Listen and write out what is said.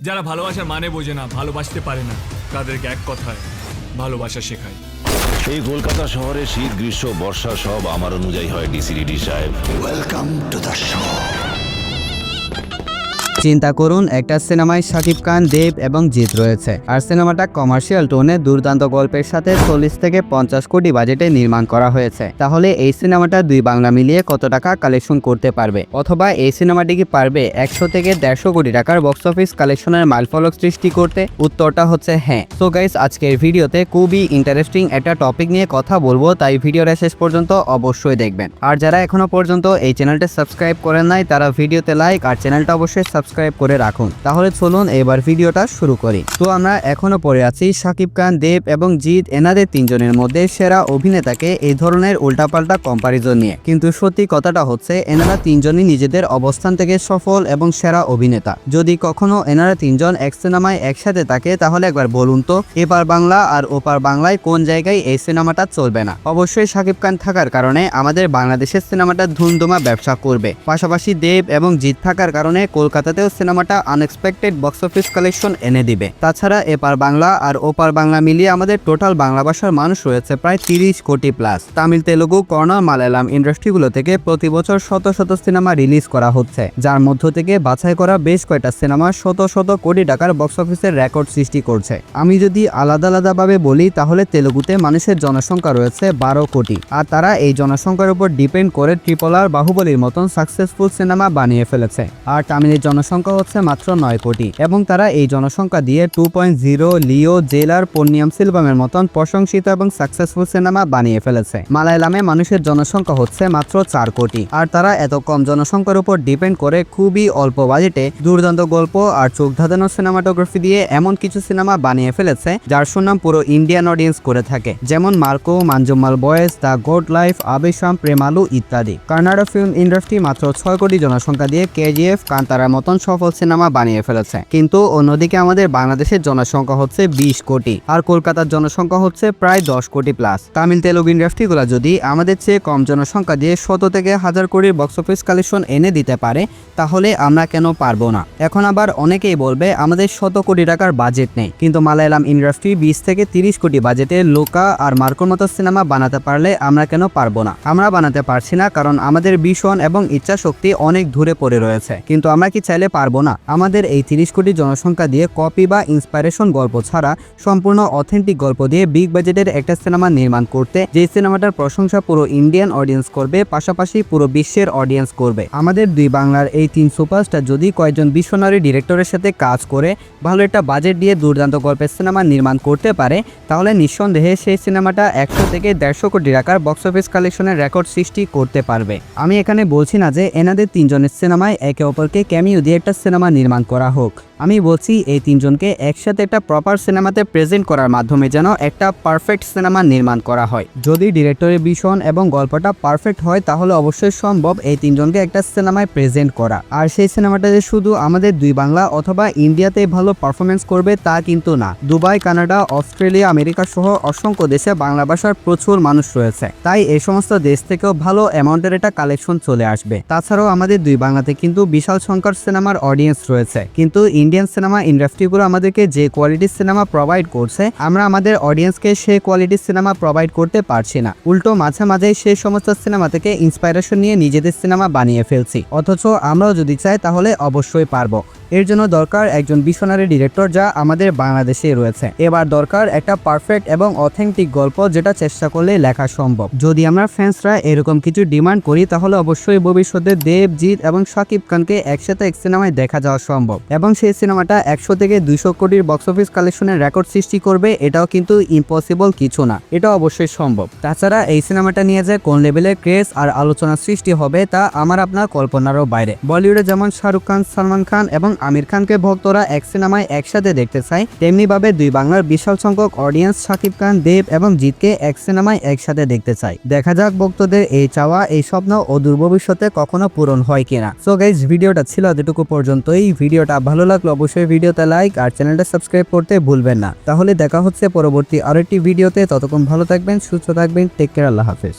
যারা ভালোবাসার মানে বোঝে না ভালোবাসতে পারে না তাদেরকে এক কথায় ভালোবাসা শেখায় এই কলকাতা শহরে শীত গ্রীষ্ম বর্ষা সব আমার অনুযায়ী হয় ডিসিডিডি সাহেব ওয়েলকাম টু দ্য show. চিন্তা করুন, একটা সিনেমায় শাকিব খান, দেব এবং জিৎ রয়েছে। আর সিনেমাটা কমার্শিয়াল টোনে দুর্দান্ত গল্পের সাথে চল্লিশ থেকে পঞ্চাশ কোটি বাজেটে নির্মাণ করা হয়েছে। তাহলে এই সিনেমাটা দুই বাংলা মিলিয়ে কত টাকা কালেকশন করতে পারবে? অথবা এই সিনেমাটি কি পারবে একশো থেকে দেড়শো কোটি টাকার বক্স অফিস কালেকশনের মাইলফলক সৃষ্টি করতে? উত্তরটা হচ্ছে হ্যাঁ। সো গাইস আজকের ভিডিওতে খুবই ইন্টারেস্টিং একটা টপিক নিয়ে কথা বলব, তাই ভিডিওটা শেষ পর্যন্ত অবশ্যই দেখবেন। আর যারা এখনও পর্যন্ত এই চ্যানেলটা সাবস্ক্রাইব করেন নাই, তারা ভিডিওতে লাইক আর চ্যানেলটা অবশ্যই সাবস্ক্রাইব করে রাখুন। তাহলে চলুন এবার ভিডিওটা শুরু করি। তো আমরা এখনও পড়ে আছি শাকিব খান, দেব এবং জিৎ এনাদের তিনজনের মধ্যে সেরা অভিনেতাকে এই ধরনের উল্টাপাল্টা কম্পারিজন নিয়ে। কিন্তু সত্যি কথাটা হচ্ছে, এনারা তিনজনই নিজেদের অবস্থান থেকে সফল এবং সেরা অভিনেতা। যদি কখনো এনারা তিনজন এক সিনেমায় একসাথে থাকে, তাহলে একবার বলুন তো, এপার বাংলা আর ওপার বাংলায় কোন জায়গায় এই সিনেমাটা চলবে না? অবশ্যই শাকিব খান থাকার কারণে আমাদের বাংলাদেশের সিনেমাটা ধুমধুমা ব্যবসা করবে। পাশাপাশি দেব এবং জিৎ থাকার কারণে কলকাতাতেও সিনেমাটা আনএক্সপেক্টেড বক্স অফিস কালেকশন এনে দিবে। তাছাড়া এপার বাংলা আর ওপার বাংলা মিলিয়ে আমাদের টোটাল বাংলা ভাষার মানুষ রয়েছে প্রায় তিরিশ কোটি প্লাস তামিল, তেলুগু কর্নার মালায়ালাম ইন্ডাস্ট্রিগুলো থেকে প্রতি বছর শত শত সিনেমা রিলিজ করা হচ্ছে। যার মধ্য থেকে বাছাই করা বেশ কয়েকটা সিনেমা শত শত কোটি টাকার বক্স অফিসের রেকর্ড সৃষ্টি করছে। আমি যদি আলাদা আলাদাভাবে বলি, তাহলে তেলুগুতে মানুষের জনসংখ্যা রয়েছে বারো কোটি। আর তারা এই জনসংখ্যার উপর ডিপেন্ড করে ট্রিপল আর বাহুবলীর মতন সাকসেসফুল সিনেমা বানিয়ে ফেলেছে। আর তামিলের জনসংখ্যা হচ্ছে মাত্র নয় কোটি এবং তারা এই জনসংখ্যা দিয়ে টু পয়েন্ট জিরো লিও জেলার পন্নিয়াম সিলভামের মতন প্রশংসিত এবং সাকসেসফুল সিনেমা বানিয়ে ফেলেছে। মালায়ালামে মানুষের জনসংখ্যা হচ্ছে মাত্র চার কোটি। আর তারা এত কম জনসংখ্যার উপর ডিপেন্ড করে খুবই অল্প বাজেটে দুর্দান্ত গল্প আর চোখ ধাঁধানো সিনেমাটোগ্রাফি দিয়ে এমন কিছু সিনেমা বানিয়ে ফেলেছে যার সুনাম পুরো ইন্ডিয়ান অডিয়েন্স করে থাকে। যেমন Marco Manjummel boys the goat life, Aavesham, Premalu ইত্যাদি। কার্নাডা ফিল্ম ইন্ডাস্ট্রি মাত্র ছয় কোটি জনসংখ্যা দিয়ে কেজিএফ কান্তারার মতন সফল সিনেমা বানিয়ে ফেলেছে। কিন্তু অন্যদিকে আমাদের বাংলাদেশের জনসংখ্যা হচ্ছে বিশ কোটি, আর কলকাতার জনসংখ্যা হচ্ছে প্রায় দশ কোটি প্লাস তামিল, তেলুগু ইন্ডাস্ট্রিগুলো যদি আমাদের চেয়ে কম জনসংখ্যা দিয়ে শত থেকে হাজার কোটির বক্স অফিস কালেকশন এনে দিতে পারে, তাহলে আমরা কেন পারব না? এখন আবার অনেকেই বলবে, আমাদের শত কোটি টাকার বাজেট নেই। কিন্তু মালায়ালাম ইন্ডাস্ট্রি বিশ থেকে তিরিশ কোটি বাজেটে লোকা আর মার্কোর মতো সিনেমা বানাতে পারলে আমরা কেন পারব না? আমরা বানাতে পারছি না, কারণ আমাদের ভীষণ এবং ইচ্ছা শক্তি অনেক দূরে পড়ে রয়েছে। কিন্তু আমরা কি চাইলে পারব না। আমাদের এই তিরিশ কোটি জনসংখ্যা দিয়ে কপি বা ইন্সপাইরেশন গল্প ছাড়া সম্পূর্ণ অথেন্টিক গল্প দিয়ে বিগ বাজেটের একটা সিনেমা নির্মাণ করতে যে সিনেমাটার প্রশংসা পুরো ইন্ডিয়ান অডিয়েন্স করবে, পাশাপাশি পুরো বিশ্বের অডিয়েন্স করবে। আমাদের দুই বাংলার এই তিন সুপারস্টার যদি কয়েকজন বিশ্বনারী ডিরেক্টরের সাথে কাজ করে, ভালো একটা বাজেট দিয়ে দুর্দান্ত গল্পের সিনেমা নির্মাণ করতে পারে, তাহলে নিঃসন্দেহে সেই সিনেমাটা একশো থেকে দেড়শো কোটি টাকার বক্স অফিস কালেকশনের রেকর্ড সৃষ্টি করতে পারবে। আমি এখানে বলছি না যে এনাদের তিনজনের সিনেমায় একে অপরকে ক্যামিও দিয়ে একটা সিনেমা নির্মাণ করা হোক। আমি বলছি এই তিনজনকে একসাথে একটা প্রপার সিনেমাতে প্রেজেন্ট করার মাধ্যমে যেন একটা পারফেক্ট সিনেমা নির্মাণ করা হয়। যদি ডিরেক্টরের ভীষণ এবং গল্পটা পারফেক্ট হয়, তাহলে অবশ্যই সম্ভব এই তিনজনকে একটা সিনেমায় প্রেজেন্ট করা। আর সেই সিনেমাটা যে শুধু আমাদের দুই বাংলা অথবা ইন্ডিয়াতে ভালো পারফরমেন্স করবে, তা কিন্তু না। দুবাই, কানাডা, অস্ট্রেলিয়া, আমেরিকা সহ অসংখ্য দেশে বাংলা ভাষার প্রচুর মানুষ রয়েছে। তাই এই সমস্ত দেশ থেকেও ভালো অ্যামাউন্টের একটা কালেকশন চলে আসবে। তাছাড়াও আমাদের দুই বাংলাতে কিন্তু বিশাল সংখ্যার সিনেমার অডিয়েন্স রয়েছে। কিন্তু ইন্ডিয়ান সিনেমা ইন্ডাস্ট্রিগুলো আমাদেরকে যে কোয়ালিটির সিনেমা প্রোভাইড করছে, আমরা আমাদের অডিয়েন্সকে সেই কোয়ালিটির সিনেমা প্রোভাইড করতে পারছি না। উল্টো মাঝে মাঝে সেই সমস্ত সিনেমা থেকে ইন্সপাইরেশন নিয়ে নিজেদের সিনেমা বানিয়ে ফেলছি। অথচ আমরাও যদি চাই, তাহলে অবশ্যই পারব। এর জন্য দরকার একজন বিশনারি ডিরেক্টর যা আমাদের বাংলাদেশে রয়েছে। এবার দরকার একটা পারফেক্ট এবং অথেন্টিক গল্প যেটা চেষ্টা করলে লেখা সম্ভব। যদি আমরা ফ্যান্সরা এরকম কিছু ডিমান্ড করি, তাহলে অবশ্যই ভবিষ্যতে দেব জিৎ এবং শাকিব খানকে একসাথে এক সিনেমায় দেখা যাওয়া সম্ভব। এবং সেই সিনেমাটা একশো থেকে দুইশো কোটির বক্স অফিস কালেকশনের রেকর্ড সৃষ্টি করবে, এটাও কিন্তু ইম্পসিবল কিছু না। এটা অবশ্যই সম্ভব। তাছাড়া এই সিনেমাটা নিয়ে যে কোন লেভেলের ক্রেজ আর আলোচনা সৃষ্টি হবে, তা আমার আপনার কল্পনারও বাইরে। বলিউডে যেমন শাহরুখ খান, সালমান খান এবং আমির খানকে ভক্তরা এক সিনেমায় একসাথে দেখতে চায় তেমনি ভাবে দুই বাংলার বিশাল সংখ্যক অডিয়েন্স শাকিব খান, দেব এবং জিতকে এক সিনেমায় একসাথে দেখতে চায়। দেখা যাক ভক্তদের এই চাওয়া, এই স্বপ্ন ও ভবিষ্যতে কখনো পূরণ হয় কিনা। সো গাইজ ভিডিওটা ছিল এতটুকু এই ভিডিওটা ভালো লাগল অবশ্যই ভিডিওতে লাইক আর চ্যানেলটা সাবস্ক্রাইব করতে ভুলবেন না। তাহলে দেখা হচ্ছে পরবর্তী আরেকটি ভিডিওতে। ততক্ষণ ভালো থাকবেন, সুস্থ থাকবেন টেক কেয়ার আল্লাহ হাফেজ।